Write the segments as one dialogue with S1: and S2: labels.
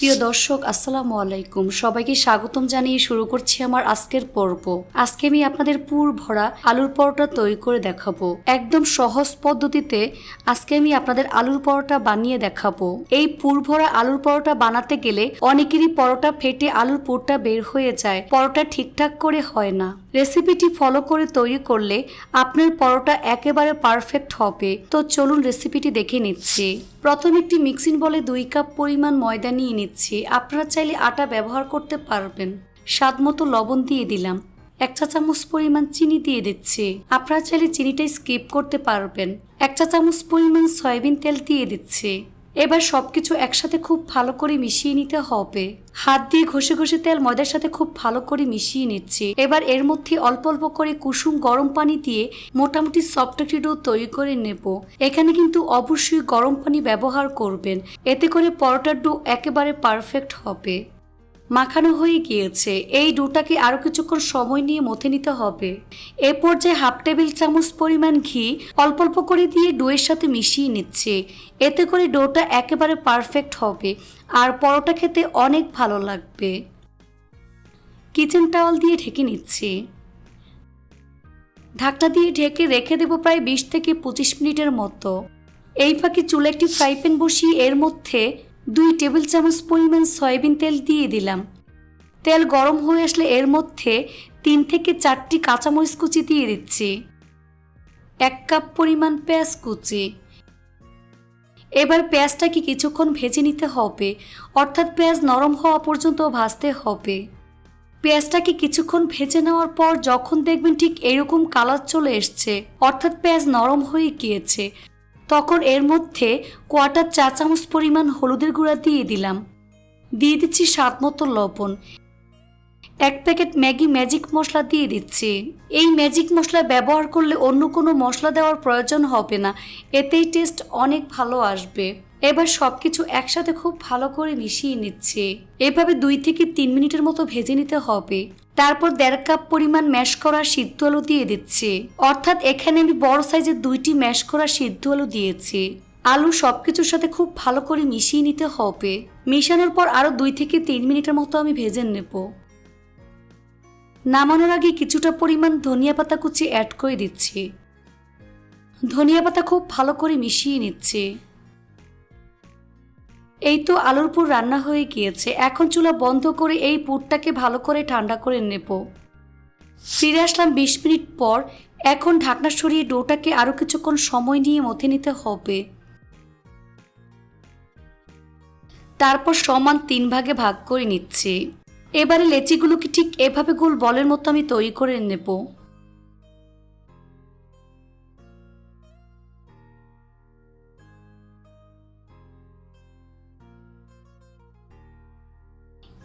S1: প্রিয় দর্শক, আসসালামু আলাইকুম। সবাইকে স্বাগতম জানিয়ে শুরু করছি আমার আজকের পর্ব। আজকে আমি আপনাদের পুর ভরা আলুর পরোটা তৈরি করে দেখাবো। একদম সহজ পদ্ধতিতে আজকে আমি আপনাদের আলুর পরোটা বানিয়ে দেখাবো। এই পুর ভরা আলুর পরোটা বানাতে গেলে অনেকেরই পরোটা ফেটে আলুর পুরটা বের হয়ে যায়। পরোটা ঠিকঠাক করে হয় না। রেসিপিটি ফলো করে তৈরি করলে আপনার পরোটা একেবারে পারফেক্ট হবে। তো চলুন রেসিপিটি দেখে নিচ্ছি। প্রথম একটি মিক্সিং বলে দুই কাপ পরিমাণ ময়দা নিয়ে নিচ্ছি। আপনারা চাইলে আটা ব্যবহার করতে পারবেন। স্বাদ মতো লবণ দিয়ে দিলাম। এক চা চামচ পরিমাণ চিনি দিয়ে দিচ্ছি। আপনারা চাইলে চিনিটা স্কিপ করতে পারবেন। এক চা চামচ পরিমাণ সয়াবিন তেল দিয়ে দিচ্ছি। এবার সব কিছু একসাথে খুব ভালো করে মিশিয়ে নিতে হবে। হাত দিয়ে ঘষে ঘষে তেল ময়দার সাথে খুব ভালো করে মিশিয়ে নিচ্ছি। এবার এর মধ্যে অল্প অল্প করে কুসুম গরম পানি দিয়ে মোটামুটি সফট একটি ডো তৈরি করে নেব। এখানে কিন্তু অবশ্যই গরম পানি ব্যবহার করবেন। এতে করে পরোটার ডো একেবারে পারফেক্ট হবে। মাখানো হয়ে গিয়েছে। এই ডোটাকে আরও কিছুক্ষণ সময় নিয়ে মথে নিতে হবে। এ পর্যায়ে হাফ টেবিল চামচ পরিমাণ ঘি অল্প অল্প করে দিয়ে ডোয়ের সাথে মিশিয়ে নিচ্ছে। এতে করে ডোটা একেবারে পারফেক্ট হবে আর পরোটা খেতে অনেক ভালো লাগবে। কিচেন টাওয়াল দিয়ে ঢেকে নিচ্ছি। ঢাকটা দিয়ে ঢেকে রেখে দেবো প্রায় বিশ থেকে পঁচিশ মিনিটের মতো। এই ফাঁকে চুলে একটি ফ্রাই প্যান বসিয়ে এর মধ্যে দুই টেবিল চামচ পরিমাণ সয়াবিন তেল দিয়ে দিলাম। তেল গরম হয়ে আসলে এর মধ্যে তিন থেকে চারটি কাঁচামরিচ কুচি দিয়ে দিচ্ছি। এক কাপ পরিমাণ পেঁয়াজ কুচি। এবার পেঁয়াজটাকে কিছুক্ষণ ভেজে নিতে হবে, অর্থাৎ পেঁয়াজ নরম হওয়া পর্যন্ত ভাজতে হবে। পেঁয়াজটাকে কিছুক্ষণ ভেজে নেওয়ার পর যখন দেখবেন ঠিক এরকম কালার চলে এসছে, অর্থাৎ পেঁয়াজ নরম হয়ে গিয়েছে তখন এর মধ্যে কোয়াটার চা চামচ পরিমাণ হলুদের গুঁড়া দিয়ে দিলাম। দিয়ে দিচ্ছি স্বাদ মতো লবণ। এক প্যাকেট ম্যাগি ম্যাজিক মশলা দিয়ে দিচ্ছি। এই ম্যাজিক মশলা ব্যবহার করলে অন্য কোনো মশলা দেওয়ার প্রয়োজন হবে না। এতেই টেস্ট অনেক ভালো আসবে। এবার সব কিছু একসাথে খুব ভালো করে মিশিয়ে নিচ্ছে। এভাবে দুই থেকে তিন মিনিটের মতো ভেজে নিতে হবে। তারপর দেড় কাপ পরিমাণ ম্যাশ করা সিদ্ধ আলু দিয়ে দিচ্ছে। অর্থাৎ এখানে আমি বড় সাইজের দুইটি ম্যাশ করা সিদ্ধ আলু দিয়েছি। আলু সব কিছুর সাথে খুব ভালো করে মিশিয়ে নিতে হবে। মিশানোর পর আরও দুই থেকে তিন মিনিটের মতো আমি ভেজে নেব। নামানোর আগে কিছুটা পরিমাণ ধনিয়া পাতা কুচি অ্যাড করে দিচ্ছি। ধনিয়া পাতা খুব ভালো করে মিশিয়ে নিচ্ছে। এই তো আলুর পুর রান্না হয়ে গিয়েছে। এখন চুলা বন্ধ করে এই পুরটাকে ভালো করে ঠান্ডা করে নেব। ফিরে আসলাম বিশ মিনিট পর। এখন ঢাকনা সরিয়ে ডোটাকে আরও কিছুক্ষণ সময় নিয়ে মথে নিতে হবে। তারপর সমান তিন ভাগে ভাগ করে নিচ্ছি। এবারে লেচিগুলোকে ঠিক এভাবে গোল বলের মতো আমি তৈরি করে নেব।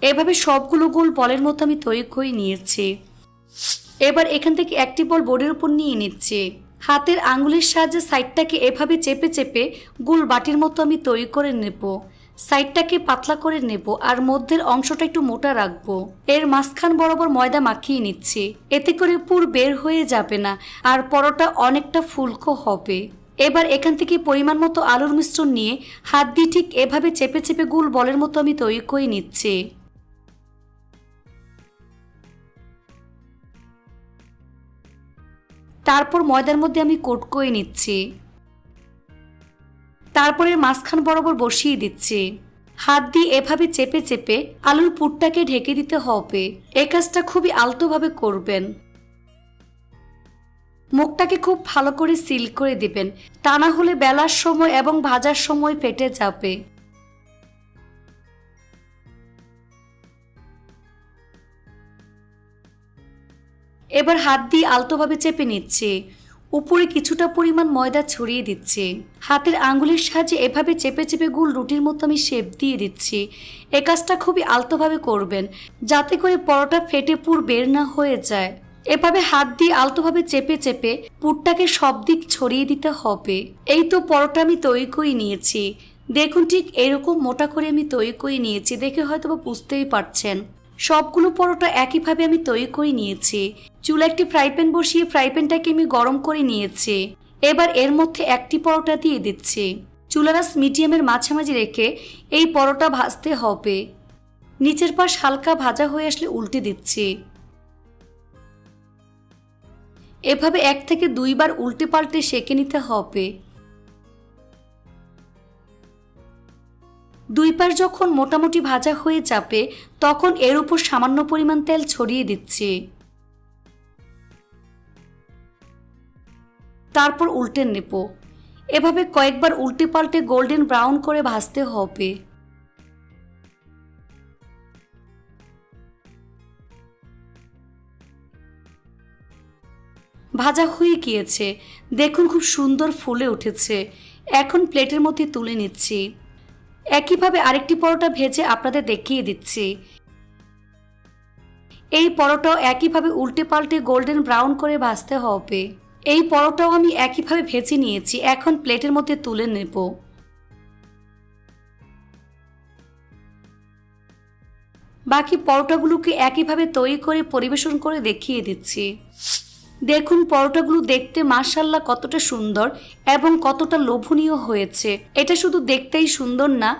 S1: এভাবে সবগুলো গোল বলের মতো আমি তৈরি করে নিয়েছি। এবার এখান থেকে একটি বল বোর্ডের উপর নিয়ে নিচ্ছে। হাতের আঙ্গুলের সাহায্যে সাইডটাকে এভাবে চেপে চেপে গোল বাটির মতো আমি তৈরি করে নেব। সাইডটাকে পাতলা করে নেব আর মধ্যের অংশটা একটু মোটা রাখব। এর মাঝখান বরাবর ময়দা মাখিয়ে নিচ্ছি। এতে করে পুর বের হয়ে যাবে না আর পরোটা অনেকটা ফুলকো হবে। এবার এখান থেকে পরিমাণ মতো আলুর মিশ্রণ নিয়ে হাত দিয়ে ঠিক এভাবে চেপে চেপে গুল বলের মতো আমি তৈরি করে নিচ্ছি। তারপর ময়দার মধ্যে আমি কোট করে নিচ্ছি। তারপরে মাঝখান বরাবর বসিয়ে দিচ্ছি। হাত দিয়ে এভাবে চেপে চেপে আলুর পুরটাকে ঢেকে দিতে হবে। এ কাজটা খুবই আলতোভাবে করবেন। মুখটাকে খুব ভালো করে সিল করে দিবেন। তা না হলে বেলার সময় এবং ভাজার সময় ফেটে যাবে। এবার হাত দিয়ে আলতোভাবে চেপে নিচ্ছে। উপরে কিছুটা পরিমাণ ময়দা ছড়িয়ে দিচ্ছে। হাতের আঙ্গুলের সাহায্যে এভাবে চেপে চেপে গুল রুটির মতো আমি শেপ দিয়ে দিচ্ছি। এ কাজটা খুবই আলতোভাবে করবেন, যাতে করে পরোটা ফেটে পুর বের না হয়ে যায়। এভাবে হাত দিয়ে আলতোভাবে চেপে চেপে পুরটাকে সব দিক ছড়িয়ে দিতে হবে। এই তো পরোটা আমি তৈরি করে নিয়েছি। দেখুন ঠিক এরকম মোটা করে আমি তৈরি করে নিয়েছি, দেখে হয়তো বুঝতেই পারছেন। সবগুলো পরোটা একইভাবে আমি তৈরি করে নিয়েছি। চুলা একটি ফ্রাই প্যান বসিয়ে ফ্রাই প্যানটাকে আমি গরম করে নিয়েছি। এবার এর মধ্যে একটি পরোটা দিয়ে দিচ্ছি। চুলারাস মিডিয়ামের মাঝামাঝি রেখে এই পরোটা ভাজতে হবে। নিচের পাশ হালকা ভাজা হয়ে আসলে উল্টে দিচ্ছি। এভাবে এক থেকে দুইবার উল্টে পাল্টে সেঁকে নিতে হবে। দুই পাশ যখন মোটামুটি ভাজা হয়ে যাবে, তখন এর উপর সামান্য পরিমাণ তেল ছড়িয়ে দিচ্ছি। তারপর উল্টে নেব। এভাবে কয়েকবার উল্টে পাল্টে গোল্ডেন ব্রাউন করে ভাজতে হবে। ভাজা হয়ে গিয়েছে। দেখুন খুব সুন্দর ফুলে উঠেছে। এখন প্লেটের মধ্যে তুলে নিচ্ছি। একইভাবে আরেকটি পরোটা ভেজে আপনাদের দেখিয়ে দিচ্ছি। এই পরোটাও একইভাবে উল্টে পাল্টে গোল্ডেন ব্রাউন করে ভাজতে হবে। এই পরোটাও আমি একইভাবে ভেজে নিয়েছি। এখন প্লেটের মধ্যে তুলে নেব। বাকি পরোটাগুলোকে একইভাবে তৈরি করে পরিবেশন করে দেখিয়ে দিচ্ছি। দেখুন, পরোটাগুলো দেখতে মার্শাল্লাহ কতটা সুন্দর এবং কতটা লোভনীয় হয়েছে। এটা শুধু দেখতেই সুন্দর না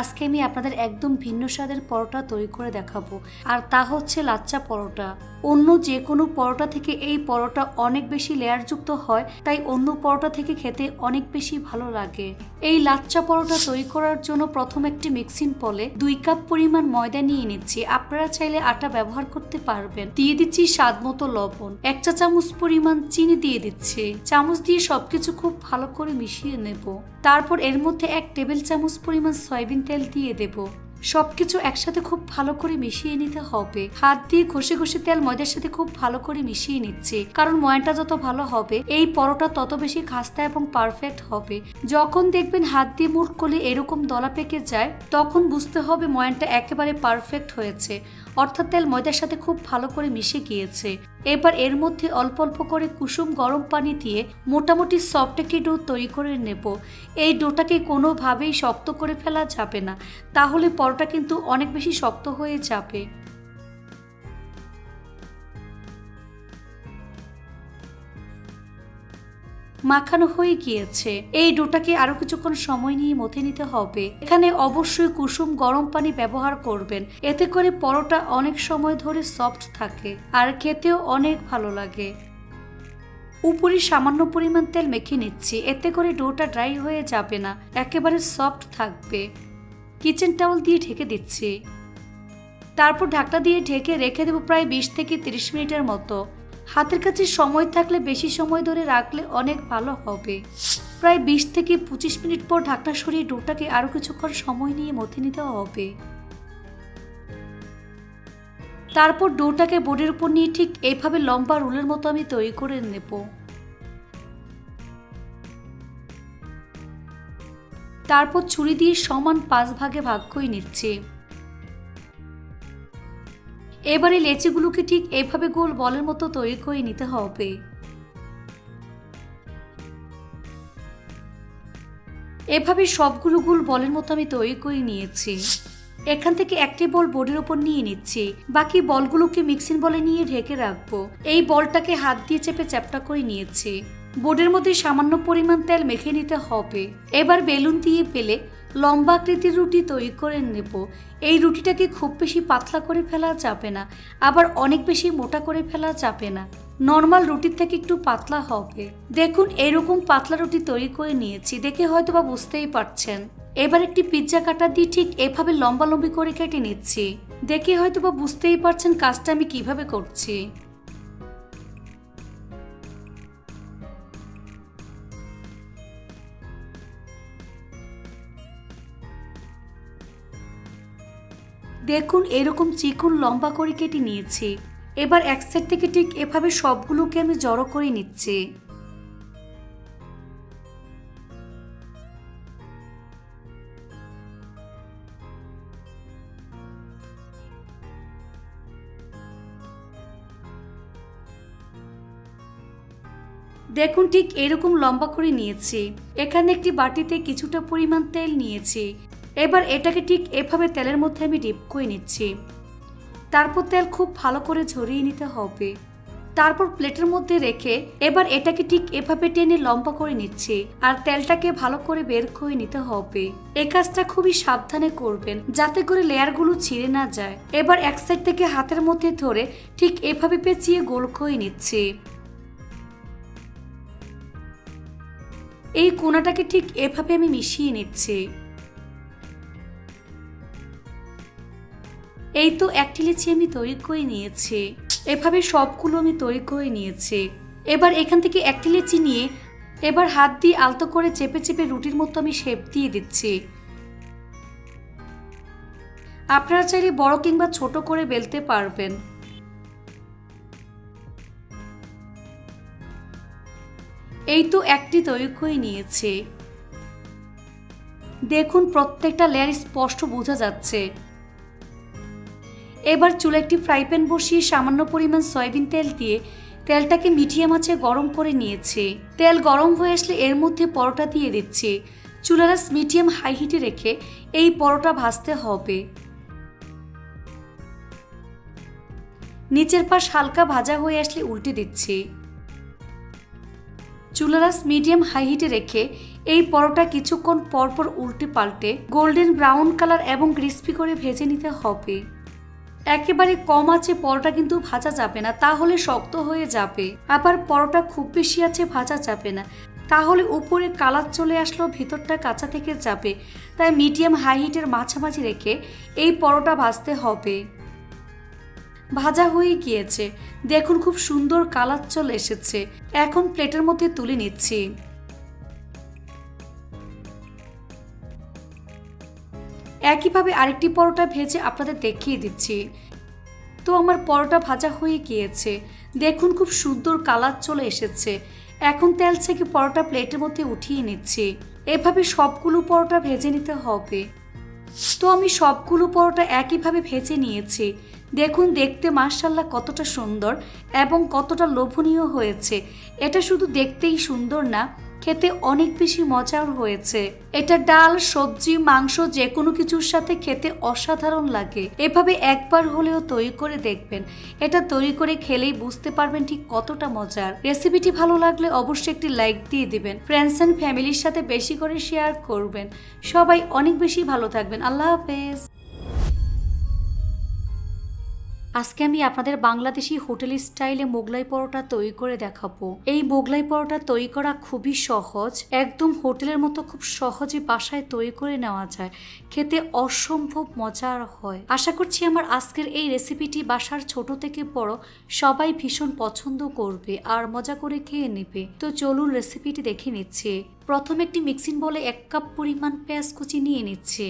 S1: আজকে আমি আপনাদের একদম ভিন্ন স্বাদের পরোটা তৈরি করে দেখাবো। আর তা হচ্ছে লাচ্চা পরোটা। অন্য যে কোনো পরোটা থেকে এই পরোটা অনেক বেশি লেয়ারযুক্ত হয়, তাই অন্য পরোটা থেকে খেতে অনেক বেশি ভালো লাগে। এই লাচ্চা পরোটা তৈরি করার জন্য প্রথম একটি মিক্সিং পলে দুই কাপ পরিমাণ ময়দা নিয়ে নিচ্ছি। আপনারা চাইলে আটা ব্যবহার করতে পারবেন। দিয়ে দিচ্ছি স্বাদ মতো লবণ। এক চা চামচ পরিমাণ চিনি দিয়ে দিচ্ছি। চামচ দিয়ে সবকিছু খুব ভালো করে মিশিয়ে নেব। তারপর এর মধ্যে এক টেবিল চামচ পরিমাণ সয়াবিন তেল দিয়ে দেব। সবকিছু একসাথে খুব ভালো করে মিশিয়ে নিতে হবে। হাত দিয়ে ঘষে ঘষে তেল ময়দার সাথে খুব ভালো করে মিশিয়ে নিচ্ছে। কারণ ময়নটা যত ভালো হবে, এই পরোটা তত বেশি খাস্তা এবং পারফেক্ট হবে। যখন দেখবেন হাত দিয়ে মুঠ করলে এরকম দলা পেকে যায়, তখন বুঝতে হবে ময়নটা একেবারে পারফেক্ট হয়েছে। অর্থাৎ তেল ময়দার সাথে খুব ভালো করে মিশে গিয়েছে। এবার এর মধ্যে অল্প অল্প করে কুসুম গরম পানি দিয়ে মোটামুটি সফট একটি ডো তৈরি করে নেব। এই ডোটাকে কোনোভাবেই শক্ত করে ফেলা যাবে না। তাহলে পরোটা কিন্তু অনেক বেশি শক্ত হয়ে যাবে। মাখানো হয়ে গিয়েছে। এই ডোটাকে আরও কিছুক্ষণ সময় নিয়ে মথে নিতে হবে। এখানে অবশ্যই কুসুম গরম পানি ব্যবহার করবেন। এতে করে পরোটা অনেক সময় ধরে সফট থাকে আর খেতেও অনেক ভালো লাগে। উপরে সামান্য পরিমাণ তেল মেখে নিচ্ছি। এতে করে ডোটা ড্রাই হয়ে যাবে না, একেবারে সফট থাকবে। কিচেন টাওয়াল দিয়ে ঢেকে দিচ্ছি। তারপর ঢাকনা দিয়ে ঢেকে রেখে দেবো প্রায় বিশ থেকে তিরিশ মিনিটের মতো। হাতের কাছে সময় থাকলে বেশি সময় ধরে রাখলে অনেক ভালো হবে। প্রায় বিশ থেকে পঁচিশ মিনিট পর ঢাকনা সরিয়ে ডোটাকে আরও কিছুক্ষণ সময় নিয়ে মথে নিতে হবে। তারপর ডোটাকে বোর্ডের উপর নিয়ে ঠিক এইভাবে লম্বা রুলের মতো আমি তৈরি করে নেব। তারপর ছুরি দিয়ে সমান পাঁচ ভাগে ভাগ করে নিচ্ছে। এবারে লেচিগুলোকে ঠিক এভাবে গোল বলের মতো তৈরি করে নিতে হবে। এভাবে সবগুলো গোল বলের মতো আমি তৈরি করে নিয়েছি। এখান থেকে একটি বল বোর্ডের উপর নিয়ে নিচ্ছি। বাকি বলগুলোকে মিক্সিং বলে নিয়ে ঢেকে রাখব। এই বলটাকে হাত দিয়ে চেপে চ্যাপটা করে নিয়েছি। বোর্ডের মধ্যে সামান্য পরিমাণ তেল মেখে নিতে হবে। এবার বেলুন দিয়ে পেলে লম্বা আকৃতির রুটি তৈরি করে নেব। এই রুটিটাকে খুব বেশি পাতলা করে ফেলা যাবে না, আবার অনেক বেশি মোটা করে ফেলা যাবে না। নর্মাল রুটির থেকে একটু পাতলা হবে। দেখুন এরকম পাতলা রুটি তৈরি করে নিয়েছি, দেখে হয়তো বা বুঝতেই পারছেন। এবার একটি পিৎজা কাটা দিয়ে ঠিক এভাবে লম্বা লম্বি করে কেটে নিচ্ছি। দেখে হয়তো বা বুঝতেই পারছেন কাজটা আমি কীভাবে করছি। দেখুন, এরকম চিকুন লম্বা করে কেটে নিয়েছি। এবার এক সাইড থেকে ঠিক এভাবে সবগুলোকে আমি জড়ো করে নিচ্ছি। দেখুন, ঠিক এরকম লম্বা করে নিয়েছি। এখানে একটি বাটিতে কিছুটা পরিমাণ তেল নিয়েছি। এবার এটাকে ঠিক এভাবে তেলের মধ্যে আমি ডিপ করে নিচ্ছি। তারপর তেল খুব ভালো করে ঝরিয়ে নিতে হবে। তারপর প্লেটের মধ্যে রেখে এবার এটাকে ঠিক এভাবে টেনে লম্বা করে নিচ্ছি আর তেলটাকে ভালো করে বের করে নিতে হবে। এ কাজটা খুবই সাবধানে করবেন যাতে করে লেয়ারগুলো ছিঁড়ে না যায়। এবার এক সাইড থেকে হাতের মধ্যে ধরে ঠিক এভাবে পেঁচিয়ে গোল করে নিচ্ছি। এই কোনাটাকে ঠিক এভাবে আমি মিশিয়ে নিচ্ছি। এই তো একটি লিচি আমি তৈরি করে নিয়েছি। এভাবে সবগুলো আমি তৈরি করে নিয়েছি। এবার এখান থেকে একটি লিচি নিয়ে এবার হাত দিয়ে আলতো করে চেপে চেপে রুটির মতো আমি শেপ দিয়ে দিচ্ছি। আপনারা চাইলে বড় কিংবা ছোট করে বেলতে পারবেন। এই তো একটি তৈরি করে নিয়েছে। দেখুন, প্রত্যেকটা লেয়ার স্পষ্ট বোঝা যাচ্ছে। এবার চুলে একটি ফ্রাই প্যান বসিয়ে সামান্য পরিমাণ সয়াবিন তেল দিয়ে তেলটাকে মিডিয়াম আঁচে গরম করে নিয়েছে। তেল গরম হয়ে আসলে এর মধ্যে পরোটা দিয়ে দিচ্ছে। চুলারাস মিডিয়াম হাই হিটে রেখে এই পরোটা ভাজতে হবে। নিচের পাশ হালকা ভাজা হয়ে আসলে উল্টে দিচ্ছে। চুলারাস মিডিয়াম হাই হিটে রেখে এই পরোটা কিছুক্ষণ পরপর উল্টে পাল্টে গোল্ডেন ব্রাউন কালার এবং ক্রিস্পি করে ভেজে নিতে হবে। একেবারে কম আছে, পরোটা কিন্তু ভাজা যাবে না, তাহলে শক্ত হয়ে যাবে। আবার পরোটা খুব বেশি আছে, ভাজা যাবে না। তাহলে উপরে কালার চলে আসলো, ভিতরটা কাঁচা থেকে যাবে। তাই মিডিয়াম হাই হিটের মাঝামাঝি রেখে এই পরোটা ভাজতে হবে। ভাজা হয়ে গিয়েছে। দেখুন, খুব সুন্দর কালার চলে এসেছে। এখন প্লেটের মধ্যে তুলে নিচ্ছি। একইভাবে আরেকটি পরোটা ভেজে আপনাদের দেখিয়ে দিচ্ছি। তো আমার পরোটা ভাজা হয়ে গিয়েছে। দেখুন খুব সুন্দর কালার চলে এসেছে। এখন তেল থেকে পরোটা প্লেটের মধ্যে উঠিয়ে নিচ্ছি। এভাবে সবগুলো পরোটা ভেজে নিতে হবে। তো আমি সবগুলো পরোটা একইভাবে ভেজে নিয়েছি। দেখুন, দেখতে মার্শাল্লাহ কতটা সুন্দর এবং কতটা লোভনীয় হয়েছে। এটা শুধু দেখতেই সুন্দর না খেতে অনেক বেশি মজার হয়েছে। এটা ডাল, সবজি, মাংস যে কোনো কিছুর সাথে খেতে অসাধারণ লাগে। এভাবে একবার হলেও তৈরি করে দেখবেন। এটা তৈরি করে খেলেই বুঝতে পারবেন ঠিক কতটা মজার। রেসিপিটি ভালো লাগলে অবশ্যই একটি লাইক দিয়ে দিবেন। ফ্রেন্ডস অ্যান্ড ফ্যামিলির সাথে বেশি করে শেয়ার করবেন। সবাই অনেক বেশি ভালো থাকবেন। আল্লাহ হাফেজ। আজকে আমি আপনাদের বাংলাদেশি হোটেল স্টাইলে মোগলাই পরোটা তৈরি করে দেখাবো। এই মোগলাই পরোটা তৈরি করা খুবই সহজ, একদম হোটেলের মতো খুব সহজে বাসায় তৈরি করে নেওয়া যায়। খেতে অসম্ভব মজার হয়। আশা করছি আমার আজকের এই রেসিপিটি বাসার ছোট থেকে বড় সবাই ভীষণ পছন্দ করবে আর মজা করে খেয়ে নেবে। তো চলুন রেসিপিটি দেখে নিচ্ছে। প্রথমে একটি মিক্সিং বলে এক কাপ পরিমাণ পেঁয়াজ কুচি নিয়ে নিচ্ছে।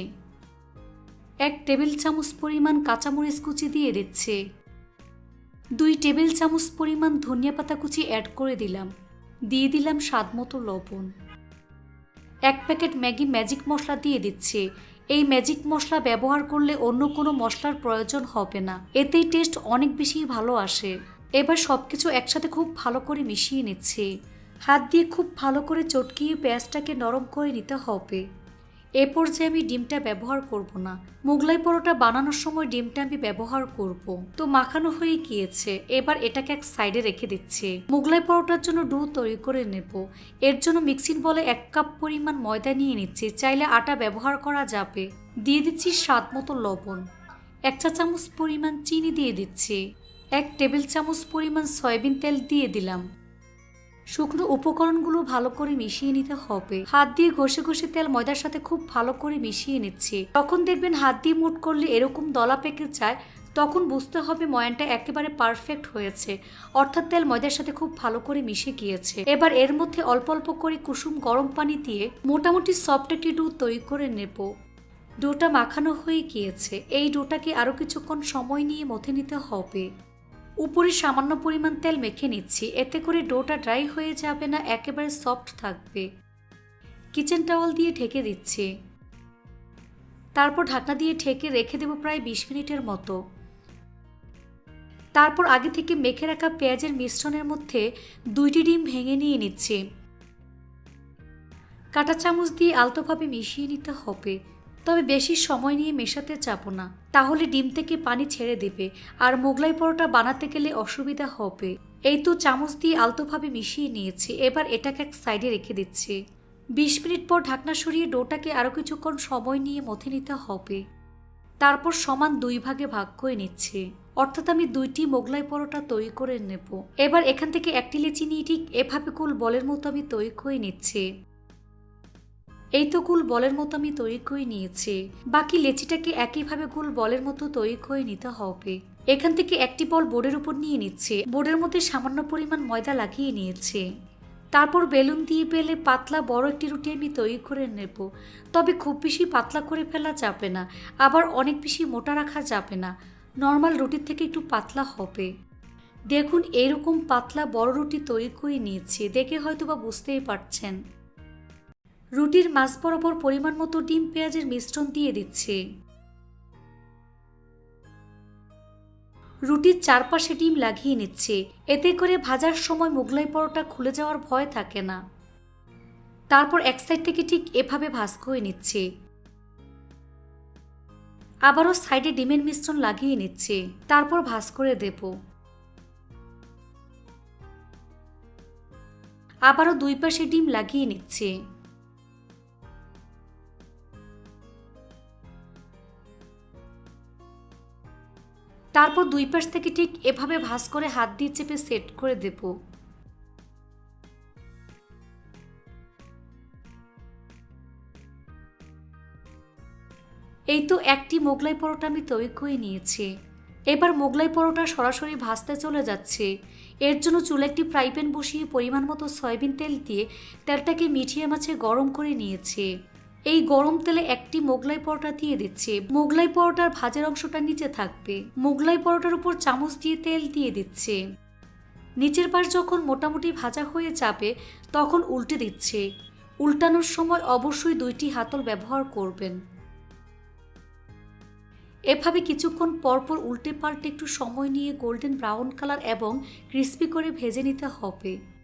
S1: এক টেবিল চামচ পরিমাণ কাঁচামরিচ কুচি দিয়ে দিচ্ছে। দুই টেবিল চামচ পরিমাণ ধনিয়া পাতা কুচি অ্যাড করে দিলাম। দিয়ে দিলাম স্বাদ মতো লবণ। এক প্যাকেট ম্যাগি ম্যাজিক মশলা দিয়ে দিচ্ছে। এই ম্যাজিক মশলা ব্যবহার করলে অন্য কোনো মশলার প্রয়োজন হবে না। এতেই টেস্ট অনেক বেশি ভালো আসে। এবার সব কিছু একসাথে খুব ভালো করে মিশিয়ে নিচ্ছে। হাত দিয়ে খুব ভালো করে চটকিয়ে পেঁয়াজটাকে নরম করে নিতে হবে। এ পর্যায়ে আমি ডিমটা ব্যবহার করব না। মোগলাই পরোটা বানানোর সময় ডিমটা আমি ব্যবহার করব। তো মাখানো হয়ে গিয়েছে। এবার এটাকে এক সাইডে রেখে দিচ্ছি। মোগলাই পরোটার জন্য ডো তৈরি করে নেব। এর জন্য মিক্সিং বলে এক কাপ পরিমাণ ময়দা নিয়ে নিচ্ছি। চাইলে আটা ব্যবহার করা যাবে। দিয়ে দিচ্ছি স্বাদ মতো লবণ। এক চা চামচ পরিমাণ চিনি দিয়ে দিচ্ছি। এক টেবিল চামচ পরিমাণ সয়াবিন তেল দিয়ে দিলাম। শুকনো উপকরণগুলো ভালো করে মিশিয়ে নিতে হবে। হাত দিয়ে ঘষে ঘষে তেল ময়দার সাথে খুব ভালো করে মিশিয়ে নিচ্ছি। তখন দেখবেন হাত দিয়ে মুট করলে এরকম দলা পেকে যায়, তখন বুঝতে হবে ময়ানটা একেবারে পারফেক্ট হয়েছে, অর্থাৎ তেল ময়দার সাথে খুব ভালো করে মিশে গিয়েছে। এবার এর মধ্যে অল্প অল্প করে কুসুম গরম পানি দিয়ে মোটামুটি সফট একটি ডো তৈরি করে নেব। ডোটা মাখানো হয়ে গিয়েছে। এই ডোটাকে আরও কিছুক্ষণ সময় নিয়ে মথে নিতে হবে। উপরে সামান্য পরিমাণ তেল মেখে নিচ্ছি। এতে করে ডোটা ড্রাই হয়ে যাবে না, একেবারে সফট থাকবে। কিচেন টাওয়াল দিয়ে ঢেকে দিচ্ছি। তারপর ঢাকনা দিয়ে ঢেকে রেখে দেবো প্রায় বিশ মিনিটের মতো। তারপর আগে থেকে মেখে রাখা পেঁয়াজের মিশ্রণের মধ্যে দুইটি ডিম ভেঙে নিয়ে নিচ্ছে। কাঁটা চামচ দিয়ে আলতোভাবে মিশিয়ে নিতে হবে। তবে বেশি সময় নিয়ে মেশাতে চাপো না। তাহলে ডিম থেকে পানি ছেড়ে দেবে, আর মোগলাই পরোটা বানাতে গেলে অসুবিধা হবে। এই তো চামচ দিয়ে আলতোভাবে মিশিয়ে নিয়েছি, এবার এটাকে এক সাইডে রেখে দিচ্ছি। বিশ মিনিট পর ঢাকনা সরিয়ে ডোটাকে আরও কিছুক্ষণ সময় নিয়ে মথে নিতে হবে। তারপর সমান দুই ভাগে ভাগ করে নিচ্ছে। অর্থাৎ আমি দুইটি মোগলাই পরোটা তৈরি করে নেব। এবার এখান থেকে একটি লেচি নিয়ে ঠিক এভাবে কুল বলের মতো আমি তৈরি করে নিচ্ছি। এই তো গুল বলের মতো আমি তৈরি করে নিয়েছি। বাকি লেচিটাকে একইভাবে গুল বলের মতো তৈরি করে নিতে হবে। এখান থেকে একটি বল বোর্ডের উপর নিয়ে নিচ্ছে। বোর্ডের মধ্যে সামান্য পরিমাণ ময়দা লাগিয়ে নিয়েছে। তারপর বেলুন দিয়ে পেলে পাতলা বড় একটি রুটি আমি তৈরি করে নেব। তবে খুব বেশি পাতলা করে ফেলা যাবে না। আবার অনেক বেশি মোটা রাখা যাবে না। নর্মাল রুটির থেকে একটু পাতলা হবে। দেখুন, এরকম পাতলা বড় রুটি তৈরি করে নিয়েছি। দেখে হয়তো বা বুঝতেই পারছেন। রুটির মাছ বরাবর পরিমাণ মতো ডিম পেঁয়াজের মিশ্রণ দিয়ে দিচ্ছে। রুটির চারপাশে ডিম লাগিয়ে নিচ্ছে। এতে করে ভাজার সময় মোগলাই পরোটা খুলে যাওয়ার ভয় থাকে না। তারপর এক সাইড থেকে ঠিক এভাবে ভাজ করে নিচ্ছে। আবারও সাইডে ডিমের মিশ্রণ লাগিয়ে নিচ্ছে। তারপর ভাজ করে দেব। আবারও দুই পাশে ডিম লাগিয়ে নিচ্ছে। তারপর দুই পাশ থেকে ঠিক এভাবে ভাঁজ করে হাত দিয়ে চেপে সেট করে দেব। এই তো একটি মোগলাই পরোটা আমি তৈরি করে নিয়েছি। এবার মোগলাই পরোটা সরাসরি ভাজতে চলে যাচ্ছে। এর জন্য চুলে একটি ফ্রাই প্যান বসিয়ে পরিমাণ মতো সয়াবিন তেল দিয়ে তেলটাকে মিঠিয়ে মাছে গরম করে নিয়েছে। এই গরম তেলে একটি মোগলাই পরোটা দিয়ে দিচ্ছে। মোগলাই পরোটার ভাজের অংশটা নিচে থাকবে। মোগলাই পরোটার উপর চামচ দিয়ে তেল দিয়ে দিচ্ছে। নিচের পাশ যখন মোটামুটি ভাজা হয়ে যাবে, তখন উল্টে দিচ্ছে। উল্টানোর সময় অবশ্যই দুইটি হাতল ব্যবহার করবেন। এভাবে কিছুক্ষণ পরপর উল্টে পাল্টে একটু সময় নিয়ে গোল্ডেন ব্রাউন কালার এবং ক্রিস্পি করে ভেজে নিতে হবে।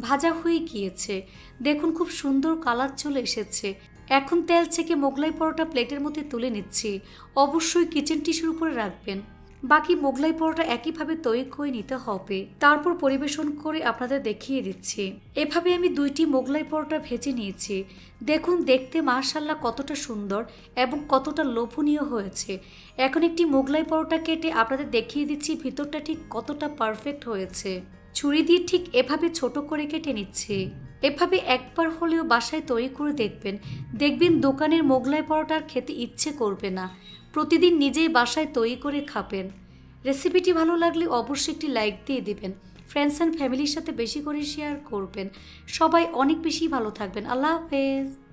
S1: ভাজা হয়ে গিয়েছে। দেখুন খুব সুন্দর কালার চলে এসেছে। এখন তেল থেকে মোগলাই পরোটা প্লেটের মধ্যে তুলে নিচ্ছি। অবশ্যই কিচেন টিস্যুর উপরে রাখবেন। বাকি মোগলাই পরোটা একইভাবে তৈরি করে নিতে হবে। তারপর পরিবেশন করে আপনাদের দেখিয়ে দিচ্ছি। এভাবে আমি দুইটি মোগলাই পরোটা ভেজে নিয়েছি। দেখুন, দেখতে মার্শাল্লাহ কতটা সুন্দর এবং কতটা লোভনীয় হয়েছে। এখন একটি মোগলাই পরোটা কেটে আপনাদের দেখিয়ে দিচ্ছি, ভিতরটা ঠিক কতটা পারফেক্ট হয়েছে। ছুরি দিয়ে ঠিক এভাবে ছোট করে কেটে নিচ্ছে। এভাবে একবার হলেও বাসায় তৈরি করে দেখবেন। দেখবেন দোকানের মোগলাই পরোটার খেতে ইচ্ছে করবে না। প্রতিদিন নিজেই বাসায় তৈরি করে খাবেন। রেসিপিটি ভালো লাগলে অবশ্যই একটি লাইক দিয়ে দিবেন। ফ্রেন্ডস অ্যান্ড ফ্যামিলির সাথে বেশি করে শেয়ার করবেন। সবাই অনেক বেশি ভালো থাকবেন। আল্লাহ হাফেজ।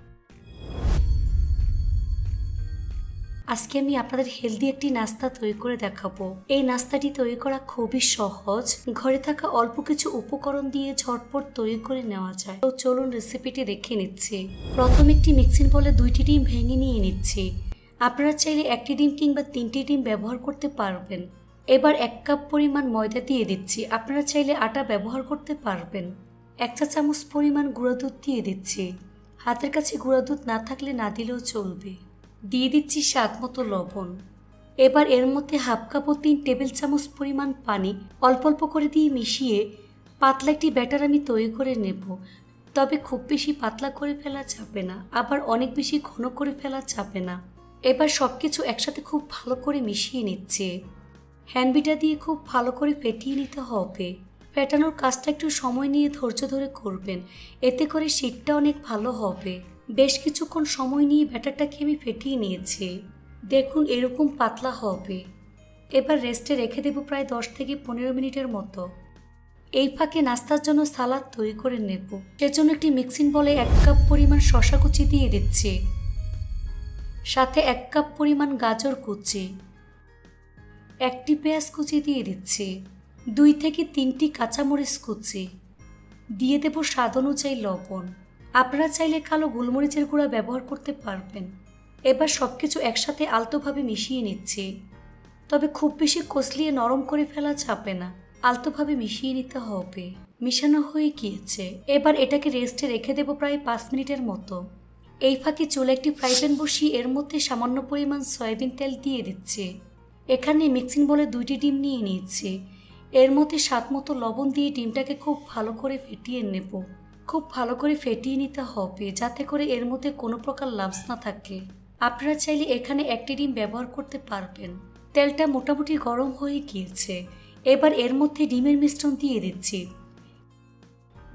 S1: আজকে আমি আপনাদের হেলদি একটি নাস্তা তৈরি করে দেখাবো। এই নাস্তাটি তৈরি করা খুবই সহজ। ঘরে থাকা অল্প কিছু উপকরণ দিয়ে ঝটপট তৈরি করে নেওয়া যায়। তো চলুন রেসিপিটি দেখে নিচ্ছি। প্রথম একটি মিক্সিং বলে দুইটি ডিম ভেঙে নিয়ে নিচ্ছি। আপনারা চাইলে একটি ডিম কিংবা তিনটি ডিম ব্যবহার করতে পারবেন। এবার এক কাপ পরিমাণ ময়দা দিয়ে দিচ্ছি। আপনারা চাইলে আটা ব্যবহার করতে পারবেন। এক চা চামচ পরিমাণ গুঁড়া দুধ দিয়ে দিচ্ছি। হাতের কাছে গুঁড়া দুধ না থাকলে না দিলেও চলবে। দিয়ে দিচ্ছি স্বাদ মতো লবণ। এবার এর মধ্যে হাফ কাপ ও তিন টেবিল চামচ পরিমাণ পানি অল্প অল্প করে দিয়ে মিশিয়ে পাতলা একটি ব্যাটার আমি তৈরি করে নেব। তবে খুব বেশি পাতলা করে ফেলা যাবে না, আবার অনেক বেশি ঘন করে ফেলা যাবে না। এবার সব কিছু একসাথে খুব ভালো করে মিশিয়ে নিচ্ছে। হ্যান্ডবিটা দিয়ে খুব ভালো করে ফেটিয়ে নিতে হবে। ফেটানোর কাজটা একটু সময় নিয়ে ধৈর্য ধরে করবেন, এতে করে শীতটা অনেক ভালো হবে। বেশ কিছুক্ষণ সময় নিয়ে ব্যাটারটাকে আমি ফেটিয়ে নিয়েছি। দেখুন, এরকম পাতলা হবে। এবার রেস্টে রেখে দেবো প্রায় দশ থেকে পনেরো মিনিটের মতো। এই ফাঁকে নাস্তার জন্য সালাদ তৈরি করে নেব। সেজন্য একটি মিক্সিং বলে এক কাপ পরিমাণ শশা কুচি দিয়ে দিচ্ছি। সাথে এক কাপ পরিমাণ গাজর কুচি। একটি পেঁয়াজ কুচি দিয়ে দিচ্ছি। দুই থেকে তিনটি কাঁচামরিচ কুচি। দিয়ে দেবো স্বাদ অনুযায়ী লবণ। আপনারা চাইলে কালো গোলমরিচের গুঁড়া ব্যবহার করতে পারবেন। এবার সব কিছু একসাথে আলতোভাবে মিশিয়ে নিচ্ছি। তবে খুব বেশি কষলিয়ে নরম করে ফেলা যাবে না। আলতোভাবে মিশিয়ে নিতে হবে। মিশানো হয়ে গিয়েছে। এবার এটাকে রেস্টে রেখে দেবো প্রায় পাঁচ মিনিটের মতো। এই ফাঁকে চুলে একটি ফ্রাই প্যান বসিয়ে এর মধ্যে সামান্য পরিমাণ সয়াবিন তেল দিয়ে দিচ্ছে। এখানে মিক্সিং বলে দুইটি ডিম নিয়ে নিয়েছি। এর মধ্যে স্বাদ মতো লবণ দিয়ে ডিমটাকে খুব ভালো করে ফেটিয়ে নেব। খুব ভালো করে ফেটিয়ে নিতে হবে যাতে করে এর মধ্যে কোনো প্রকার লাভস না থাকে। আপনারা চাইলে এখানে একটি ডিম ব্যবহার করতে পারবেন। তেলটা মোটামুটি গরম হয়ে গিয়েছে। এবার এর মধ্যে ডিমের মিশ্রণ দিয়ে দিচ্ছি।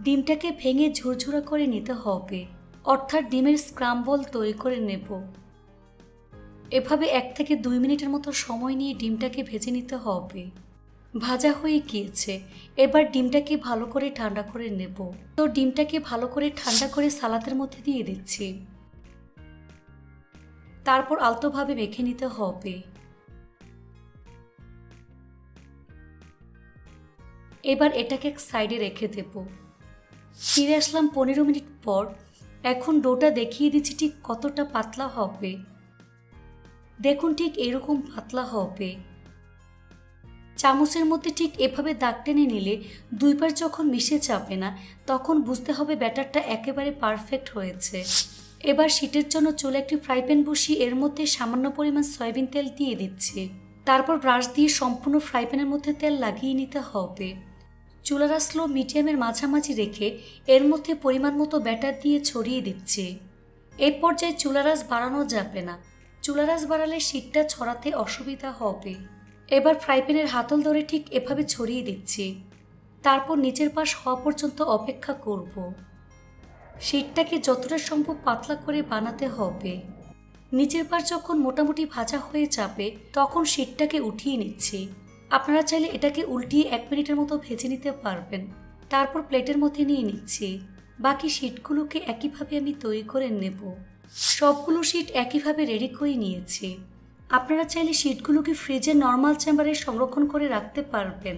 S1: ডিমটাকে ভেঙে ঝুরঝুরা করে নিতে হবে। অর্থাৎ ডিমের স্ক্রাম্বল তৈরি করে নেব। এভাবে এক থেকে দুই মিনিটের মতো সময় নিয়ে ডিমটাকে ভেজে নিতে হবে। ভাজা হয়ে গিয়েছে। এবার ডিমটাকে ভালো করে ঠান্ডা করে নেব। তো ডিমটাকে ভালো করে ঠান্ডা করে সালাদের মধ্যে দিয়ে দিচ্ছি। তারপর আলতোভাবে মেখে নিতে হবে। এবার এটাকে এক সাইডে রেখে দেব। ফিরে আসলাম পনেরো মিনিট পর। এখন ডোটা দেখিয়ে দিচ্ছি ঠিক কতটা পাতলা হবে। দেখুন ঠিক এরকম পাতলা হবে। চামচের মধ্যে ঠিক এভাবে দাগ টেনে নিলে দুইবার যখন মিশে চাপে না, তখন বুঝতে হবে ব্যাটারটা একেবারে পারফেক্ট হয়েছে। এবার শীতের জন্য চলে একটি ফ্রাই প্যান বসিয়ে এর মধ্যে সামান্য পরিমাণ সয়াবিন তেল দিয়ে দিচ্ছি। তারপর ব্রাশ দিয়ে সম্পূর্ণ ফ্রাই প্যানের মধ্যে তেল লাগিয়ে নিতে হবে। চুলারা স্লো মিডিয়ামের মাঝামাঝি রেখে এর মধ্যে পরিমাণ মতো ব্যাটার দিয়ে ছড়িয়ে দিচ্ছে। এই পর্যায়ে চুলারাস বাড়ানো যাবে না। চুলারাস বাড়ালে শীতটা ছড়াতে অসুবিধা হবে। এবার ফ্রাই প্যানের হাতল ধরে ঠিক এভাবে ছড়িয়ে দিচ্ছি। তারপর নিচের পাশ হওয়া পর্যন্ত অপেক্ষা করব। শীতটাকে যতটা সম্ভব পাতলা করে বানাতে হবে। নিচের পাশ যখন মোটামুটি ভাজা হয়ে যাবে, তখন শীতটাকে উঠিয়ে নিচ্ছি। আপনারা চাইলে এটাকে উল্টিয়ে এক মিনিটের মতো ভেজে নিতে পারবেন। তারপর প্লেটের মধ্যে নিয়ে নিচ্ছি। বাকি শীটগুলোকে একইভাবে আমি তৈরি করে নেব। সবগুলো শীট একইভাবে রেডি করে নিয়েছি। আপনারা চাইলে শীটগুলোকে ফ্রিজে নর্মাল চেম্বারে সংরক্ষণ করে রাখতে পারবেন।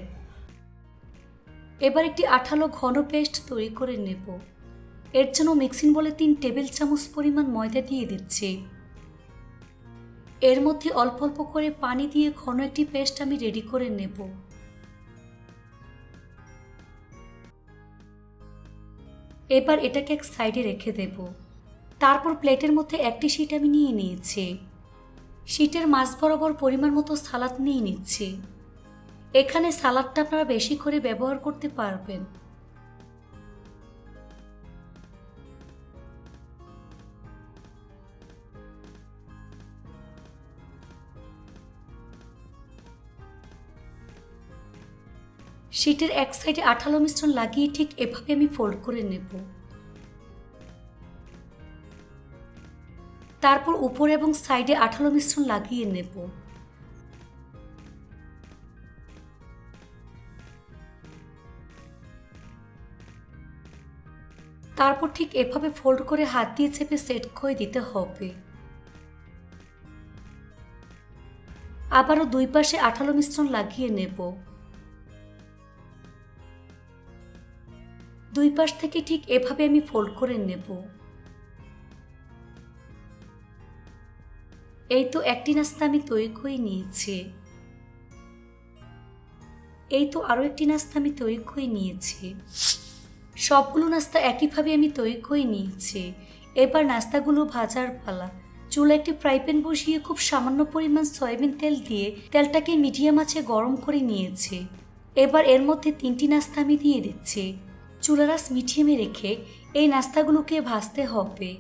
S1: এবার একটি আঠালো ঘন পেস্ট তৈরি করে নেব। এর জন্য মিক্সিং বলে তিন টেবিল চামচ পরিমাণ ময়দা দিয়ে দিচ্ছি। এর মধ্যে অল্প অল্প করে পানি দিয়ে ঘন একটি পেস্ট আমি রেডি করে নেব। এবার এটাকে এক সাইডে রেখে দেব। তারপর প্লেটের মধ্যে একটি শিট আমি নিয়ে নিয়েছি। শিটের মাছ বরাবর পরিমাণ মতো সালাদ নিয়ে নিচ্ছি। এখানে সালাদটা আপনারা বেশি করে ব্যবহার করতে পারবেন। শিটের এক সাইডে আঠালো মিশ্রণ লাগিয়ে ঠিক এভাবে আমি ফোল্ড করে নেব। তারপর উপর এবং সাইডে আঠালো মিশ্রণ লাগিয়ে নেব। তারপর ঠিক এভাবে ফোল্ড করে হাত দিয়ে চেপে সেট করে দিতে হবে। আবারও দুই পাশে আঠালো মিশ্রণ লাগিয়ে নেব। দুই পাশ থেকে ঠিক এভাবে আমি ফোল্ড করে নেব। এই তো একটি নাস্তা আমি তৈরি করে নিয়েছি। এই তো আরও একটি নাস্তা আমি তৈরি করে নিয়েছি। সবগুলো নাস্তা একইভাবে আমি তৈরি করে নিয়েছি। এবার নাস্তাগুলো ভাজার পালা। চুলা একটি ফ্রাই প্যান বসিয়ে খুব সামান্য পরিমাণ সয়াবিন তেল দিয়ে তেলটাকে মিডিয়াম আছে গরম করে নিয়েছি। এবার এর মধ্যে তিনটি নাস্তা আমি দিয়ে দিচ্ছি। চুলারাস মিডিয়ামে রেখে এই নাস্তাগুলোকে ভাজতে হবে।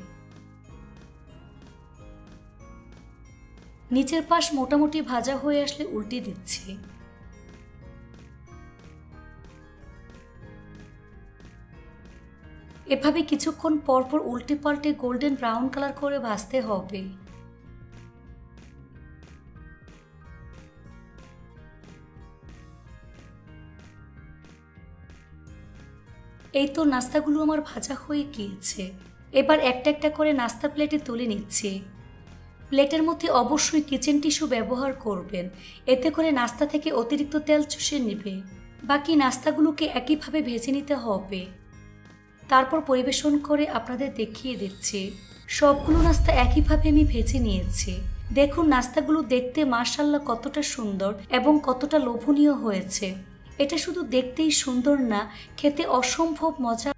S1: নিচের পাশ মোটামুটি ভাজা হয়ে আসলে উল্টে দিচ্ছি। এভাবে কিছুক্ষণ পরপর উল্টে পাল্টে গোল্ডেন ব্রাউন কালার করে ভাজতে হবে। এই তো নাস্তাগুলো আমার ভাজা হয়ে গিয়েছে। এবার একটা একটা করে নাস্তা প্লেটে তুলে নিচ্ছি। প্লেটের মধ্যে অবশ্যই কিচেন টিস্যু ব্যবহার করবেন। এতে করে নাস্তা থেকে অতিরিক্ত তেল চুষে নেবে। বাকি নাস্তাগুলোকে একইভাবে ভেজে নিতে হবে। তারপর পরিবেশন করে আপনাদের দেখিয়ে দিচ্ছি। সবগুলো নাস্তা একইভাবে আমি ভেজে নিয়েছি। দেখুন নাস্তাগুলো দেখতে মার্শাল্লাহ কতটা সুন্দর এবং কতটা লোভনীয় হয়েছে। এটা শুধু দেখতেই সুন্দর না, খেতে অসম্ভব মজা